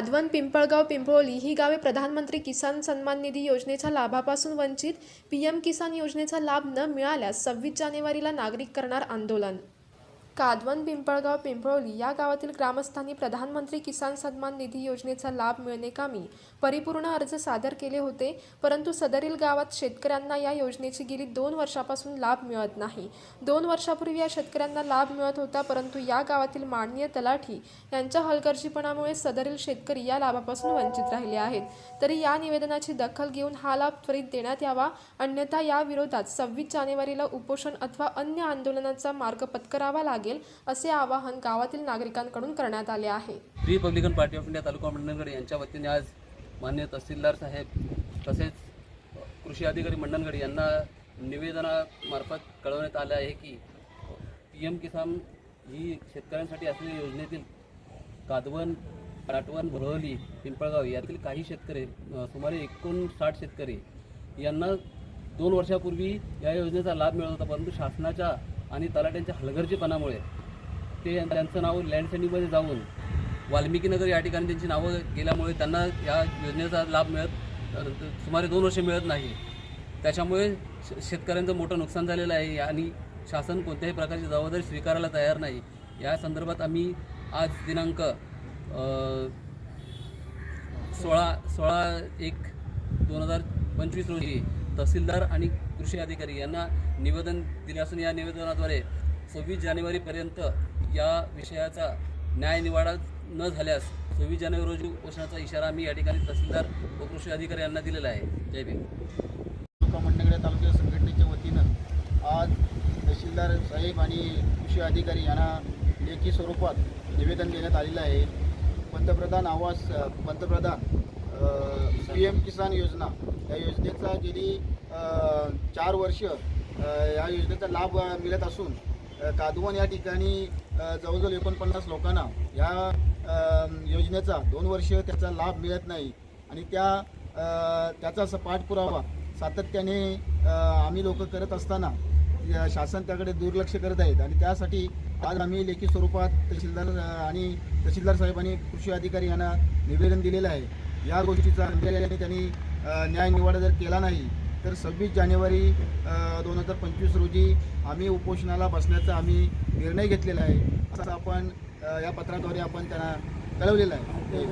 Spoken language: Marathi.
वाधवन पिंपळगाव पिंपळोली ही गावे प्रधानमंत्री किसान सन्मान निधी योजनेच्या लाभापासून वंचित पीएम किसान योजनेचा लाभ न मिळाल्यास सव्वीस जानेवारीला नागरिक करणार आंदोलन. कादवन पिंपळगाव पिंपळोली या गावातील ग्रामस्थांनी प्रधानमंत्री किसान सन्मान निधी योजनेचा लाभ मिळणेकामी परिपूर्ण अर्ज सादर केले होते परंतु सदरील गावात शेतकऱ्यांना या योजनेची गेली दोन वर्षापासून लाभ मिळत नाही. दोन वर्षापूर्वी या शेतकऱ्यांना लाभ मिळत होता परंतु या गावातील माननीय तलाठी यांच्या हलगर्जीपणामुळे सदरील शेतकरी या लाभापासून वंचित राहिले आहेत. तरी या निवेदनाची दखल घेऊन हा लाभ त्वरित देण्यात यावा अन्यथा या विरोधात सव्वीस जानेवारीला उपोषण अथवा अन्य आंदोलनाचा मार्ग पत्करावा लागेल. असे आवाहन गावातील नागरिकांकडून करण्यात आले आहे. Republican Party of India taluka Mandangad यांच्या वतीने आज मान्य तहसीलदार साहेब तसेच कृषी अधिकारी मंडणगड यांना निवेदनामार्फत कळवण्यात आलं आहे की पी एम किसान ही शेतकऱ्यांसाठी असलेल्या योजनेतील कादवन राटवण भरवली पिंपळगाव यातील काही शेतकरी सुमारे एकोणसाठ शेतकरी यांना दोन वर्षापूर्वी या योजनेचा लाभ मिळत होता परंतु शासनाच्या आणि तलाट्यांच्या हलगर्जीपणामुळे ते त्यांचं नाव लँडसेंडिंगमध्ये जाऊन वाल्मिकीनगर या ठिकाणी त्यांची नावं गेल्यामुळे त्यांना या योजनेचा लाभ मिळत सुमारे दोन वर्षे मिळत नाही. त्याच्यामुळे शेतकऱ्यांचं मोठं नुकसान झालेलं आहे आणि शासन कोणत्याही प्रकारची जबाबदारी स्वीकारायला तयार नाही. या संदर्भात आम्ही आज दिनांक सोळा सोळा एक दोन हजार पंचवीस रोजी तहसीलदार आणि कृषी अधिकारी यांना निवेदन दिले असून या निवेदनाद्वारे सव्वीस जानेवारीपर्यंत या विषयाचा न्याय निवाडा न झाल्यास सव्वीस जानेवारी रोजी उपोषणाचा इशारा मी या ठिकाणी तहसीलदार व कृषी अधिकारी यांना दिलेला आहे. जय भीम. तालुका मंडगडे संघटनेच्या वतीनं आज तहसीलदार साहेब आणि कृषी अधिकारी यांना लेखी स्वरूपात निवेदन देण्यात आलेलं आहे. पंतप्रधान आवास पंतप्रधान पी एम किसान योजना. या योजनेचा गेली चार वर्ष या योजनेचा लाभ मिळत असून अ, कादवण या ठिकाणी जवळजवळ एकोणपन्नास लोकांना या योजनेचा दोन वर्ष त्याचा लाभ मिळत नाही. आणि त्या त्याचा असा पाठपुरावा सातत्याने आम्ही लोक करत असताना शासन त्याकडे दुर्लक्ष करत आहेत. आणि त्यासाठी आज आम्ही लेखी स्वरूपात तहसीलदार आणि तहसीलदार साहेब आणि कृषी अधिकारी यांना निवेदन दिलेलं आहे. या गोष्टीचा गांभीर्याने त्यांनी अ, न्याय निवाडा जर केला नाही तर सव्वीस जानेवारी दोन हजार पंचवीस रोजी आम्ही उपोषणाला बसण्याचा आम्ही निर्णय घेतलेला आहे. असं आपण या पत्राद्वारे आपण त्यांना कळवलेलं आहे.